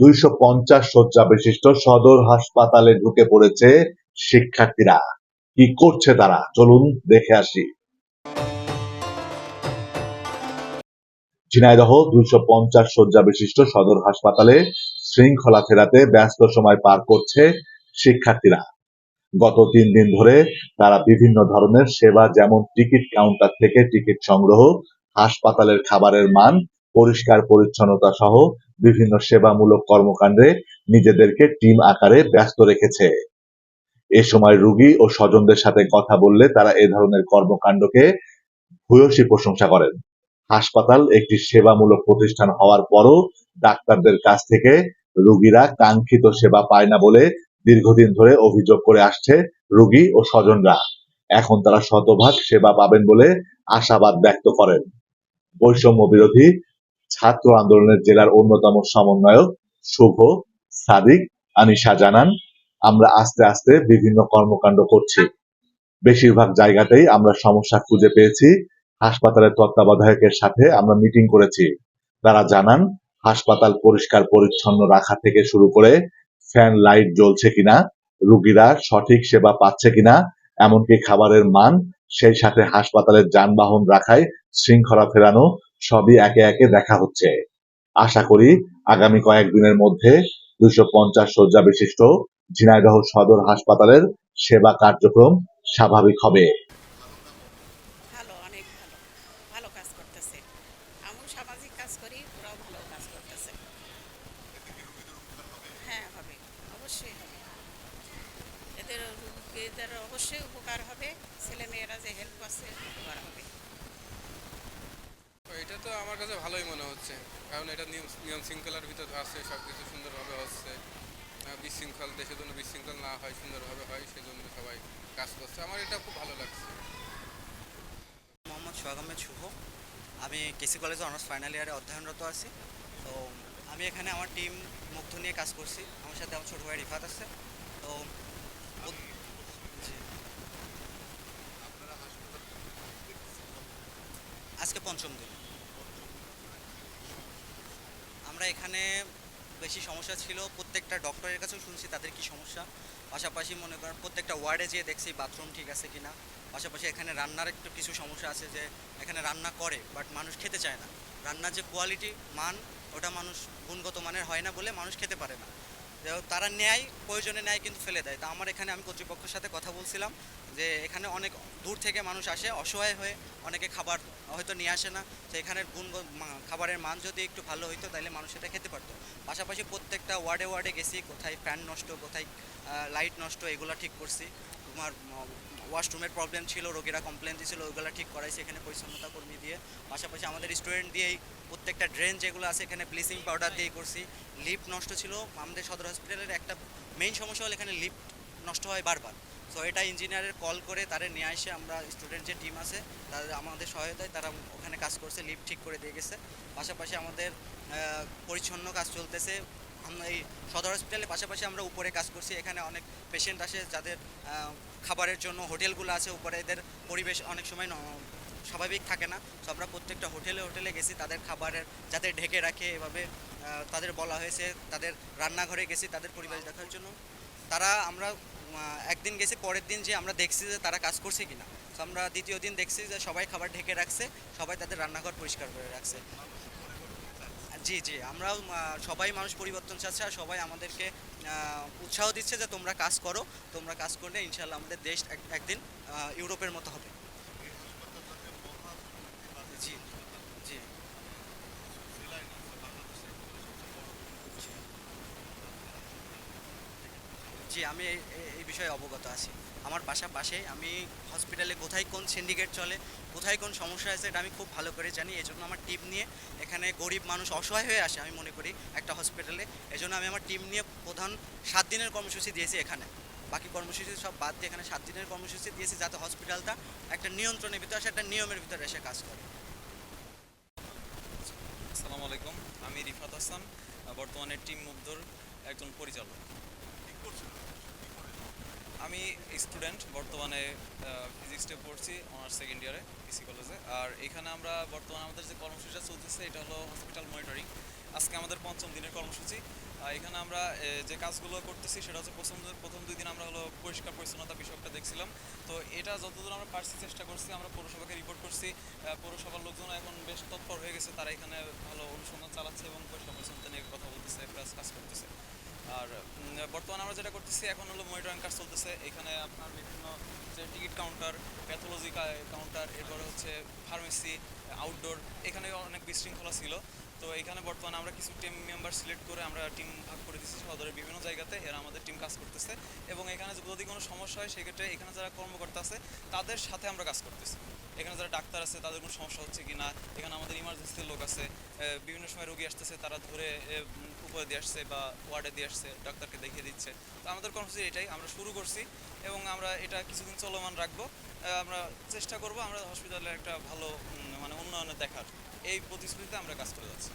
দুইশো পঞ্চাশ শয্যা বিশিষ্ট সদর হাসপাতালে ঢুকে পড়েছে শিক্ষার্থীরা। কি করছে তারা? চলুন দেখে আসি। ঝিনাইদহ দুইশো পঞ্চাশ শয্যা বিশিষ্ট সদর হাসপাতালে শৃঙ্খলা ফেরাতে ব্যস্ত সময় পার করছে শিক্ষার্থীরা। গত তিন দিন ধরে তারা বিভিন্ন ধরনের সেবা, যেমন টিকিট কাউন্টার থেকে টিকিট সংগ্রহ, হাসপাতালের খাবারের মান পরিষ্কার পরিচ্ছন্নতা সহ বিভিন্ন সেবামূলক কর্মকাণ্ডে নিজেদেরকে টিম আকারে ব্যস্ত রেখেছে। এ সময় রোগী ও স্বজনদের সাথে কথা বললে তারা এ ধরনের কর্মকাণ্ডকে ভূয়সী প্রশংসা করেন। হাসপাতাল একটি সেবামূলক প্রতিষ্ঠান হওয়ার পরও ডাক্তারদের কাছ থেকে রোগীরা কাঙ্ক্ষিত সেবা পায় না বলে দীর্ঘদিন ধরে অভিযোগ করে আসছে রোগী ও স্বজনরা। এখন তারা শতভাগ সেবা পাবেন বলে আশাবাদ ব্যক্ত করেন। বৈষম্য বিরোধী ছাত্র আন্দোলনের জেলার অন্যতম সমন্বয়ক শুভ সাদিক আনিশা জানান, আমরা আস্তে আস্তে বিভিন্ন কর্মকাণ্ড করছি। বেশিরভাগ জায়গাতেই আমরা সমস্যা খুঁজে পেয়েছি। হাসপাতালের তত্ত্বাবধায়কের সাথে আমরা মিটিং করেছি। তারা জানান, হাসপাতাল পরিষ্কার পরিচ্ছন্ন রাখা থেকে শুরু করে ফ্যান লাইট জ্বলছে কিনা, রোগীরা সঠিক সেবা পাচ্ছে কিনা, এমনকি খাবারের মান, সেই সাথে হাসপাতালের যানবাহন রাখায় শৃঙ্খলা ফেরানো সবই একে একে দেখা হচ্ছে। আশা করি আগামী কয়েকদিনের মধ্যে দুইশো পঞ্চাশ শয্যা বিশিষ্ট ঝিনাইদহ সদর হাসপাতালের সেবা কার্যক্রম স্বাভাবিক হবে ভালো অনেক ভালো ভালো কাজ করতেছে আমিও সামাজিক কাজ করি ওরাও ভালো কাজ করতেছে হ্যাঁ হবে অবশ্যই হবে এদের রোগীদের অবশ্যই উপকার হবে ছেলে মেয়েরা যে হেল্প করছে উপকার হবে তো এটা তো আমার কাছে ভালোই মনে হচ্ছে। কারণ এটা নিয়ম নিয়ম শৃঙ্খলার ভিতর আছে সব কিছু সুন্দরভাবে হচ্ছে। বিশৃঙ্খল দেশের জন্য বিশৃঙ্খল না হয় সুন্দরভাবে হয় সেজন্য সবাই কাজ করছে। আমার এটা খুব ভালো লাগছে। মোহাম্মদ সোহাগ আহমেদ শুভ। আমি কেসি কলেজে অনার্স ফাইনাল ইয়ারে অধ্যয়নরত আছি। তো আমি এখানে আমার টিম মুগ্ধ নিয়ে কাজ করছি। আমার সাথে আমার ছোটো ভাই রিফাত আছে। তো আজকে পঞ্চম দিন। আমরা এখানে বেশি সমস্যা ছিল, প্রত্যেকটা ডক্টরের কাছেও শুনছি তাদের কি সমস্যা। পাশাপাশি মনে করেন প্রত্যেকটা ওয়ার্ডে যেয়ে দেখছি বাথরুম ঠিক আছে কি না পাশাপাশি এখানে রান্নার একটু কিছু সমস্যা আছে যে, এখানে রান্না করে বাট মানুষ খেতে চায় না। রান্নার যে কোয়ালিটি মান, ওটা মানুষ গুণগত মানের হয় না বলে মানুষ খেতে পারে না। তারা নেয় প্রয়োজনে নেয় কিন্তু ফেলে দেয়। তা আমার এখানে আমি কর্তৃপক্ষের সাথে কথা বলছিলাম যে এখানে অনেক দূর থেকে মানুষ আসে, অসহায় হয়ে অনেকে খাবার হয়তো নিয়ে আসে না। তো এখানের গুণ খাবারের মান যদি একটু ভালো হইতো তাহলে মানুষ এটা খেতে পারতো। পাশাপাশি প্রত্যেকটা ওয়ার্ডে ওয়ার্ডে গেছি, কোথায় ফ্যান নষ্ট, কোথায় লাইট নষ্ট, এগুলো ঠিক করছি। তোমার ওয়াশরুমের প্রবলেম ছিল, রোগীরা কমপ্লেন দিয়েছিল ওইগুলো ঠিক করাইছি এখানে পরিচ্ছন্নতা কর্মী দিয়ে। পাশাপাশি আমাদের স্টুডেন্ট দিয়েই প্রত্যেকটা ড্রেন যেগুলো আছে এখানে ব্লিচিং পাউডার দিয়ে করছি। লিফট নষ্ট ছিল। আমাদের সদর হসপিটালের একটা মেইন সমস্যা হলো এখানে লিফট নষ্ট হয় বারবার। তো এটা ইঞ্জিনিয়ারের কল করে তারা নিয়ে আসে, আমরা স্টুডেন্ট যে টিম আছে, তাদের, আমাদের সহায়তায় তারা ওখানে কাজ করছে লিফট ঠিক করে দিয়ে গেছে। পাশাপাশি আমাদের পরিচ্ছন্ন কাজ চলতেছে। এই সদর হসপিটালের পাশাপাশি আমরা উপরে কাজ করছি। এখানে অনেক পেশেন্ট আসে যাদের খাবারের জন্য হোটেলগুলো আছে, উপরে এদের পরিবেশ অনেক সময় স্বাভাবিক থাকে না। তো আমরা প্রত্যেকটা হোটেলে হোটেলে গেছি, তাদের খাবারের যাতে ঢেকে রাখে, এভাবে তাদের বলা হয়েছে, তাদের রান্নাঘরে গেছি, তাদের পরিবেশ দেখার জন্য। তারা আমরা একদিন গেছি, পরের দিন যে আমরা দেখছি যে তারা কাজ করছে কিনা। তো আমরা দ্বিতীয় দিন দেখছি যে সবাই খাবার ঢেকে রাখছে, সবাই তাদের রান্নাঘর পরিষ্কার করে রাখছে। জি জি, আমরাও সবাই মানুষ পরিবর্তন চাচ্ছে আর সবাই আমাদেরকে উৎসাহ দিচ্ছে যে তোমরা কাজ করো, তোমরা কাজ করলে ইনশাল্লাহ আমাদের দেশ এক- একদিন ইউরোপের মতো হবে। জি জি। আমি এই বিষয়ে অবগত আছি। আমার বাসা পাশে আমি হসপিটালে কোথায় কোন সিন্ডিকেট চলে কোথায় কোন সমস্যা আছে এটা আমি খুব ভালো করে জানি এই জন্য আমার টিম নিয়ে এখানে গরিব মানুষ অসহায় হয়ে আসে আমি মনে করি একটা হসপিটালে এই জন্য আমি আমার টিম নিয়ে প্রধান সাত দিনের কর্মসূচি দিয়েছি এখানে। বাকি কর্মসূচি সব বাদ দিয়ে এখানে সাত দিনের কর্মসূচি দিয়েছি যাতে হসপিটালটা একটা নিয়ন্ত্রণের ভিতরে আসে একটা নিয়মের ভিতরে এসে কাজ করে। আসসালামু আলাইকুম আমি রিফাত হাসান বর্তমানে টিম মুগ্ধর একজন পরিচালক। আমি স্টুডেন্ট বর্তমানে ফিজিক্সে পড়ছি অনার্স সেকেন্ড ইয়ারে পিসি কলেজে আর এখানে আমরা বর্তমানে আমাদের যে কর্মসূচিটা চলতেছে, এটা হলো হসপিটাল মনিটরিং আজকে আমাদের পঞ্চম দিনের কর্মসূচি। এখানে আমরা যে কাজগুলো করতেছি, সেটা হচ্ছে প্রথম প্রথম দুই দিন আমরা হলো পরিষ্কার পরিচ্ছন্নতা বিষয়টা দেখছিলাম। তো এটা যতদূর আমরা পারছি চেষ্টা করছি, আমরা পৌরসভাকে রিপোর্ট করছি। পৌরসভার লোকজন এখন বেশ তৎপর হয়ে গেছে, তারা এখানে ভালো অনুসন্ধান চালাচ্ছে এবং পরিষ্কার পরিচ্ছন্নতা নিয়ে কথা বলতেছে প্লাস কাজ করতেছে। আর বর্তমানে আমরা যেটা করতেছি, এখন হলো মনিটরিং কাজ চলতেছে। এখানে আপনার বিভিন্ন যে টিকিট কাউন্টার প্যাথোলজি কাউন্টার এরপরে হচ্ছে ফার্মেসি আউটডোর এখানে অনেক বিশৃঙ্খলা ছিল। তো এখানে বর্তমানে আমরা কিছু টিম মেম্বার সিলেক্ট করে আমরা টিম ভাগ করে দিচ্ছি সদরের বিভিন্ন জায়গাতে। এরা আমাদের টিম কাজ করতেছে এবং এখানে যদি কোনো সমস্যা হয়, সেক্ষেত্রে এখানে যারা কর্মকর্তা আছে, তাদের সাথে আমরা কাজ করতেছি। এখানে যারা ডাক্তার আছে, তাদের কোনো সমস্যা হচ্ছে কি না এখানে আমাদের ইমার্জেন্সির লোক আছে বিভিন্ন সময় রোগী আসতেছে, তারা ধরে উপরে দিয়ে আসছে বা ওয়ার্ডে দিয়ে আসছে, ডাক্তারকে দেখিয়ে দিচ্ছে। তো আমাদের কর্মসূচি এটাই, আমরা শুরু করছি এবং আমরা এটা কিছুদিন চলমান রাখব। আমরা চেষ্টা করব আমরা হসপিটালে একটা ভালো মানে উন্নয়নে দেখার। এই প্রতিশ্রুতিতে আমরা কাজ করে যাচ্ছি।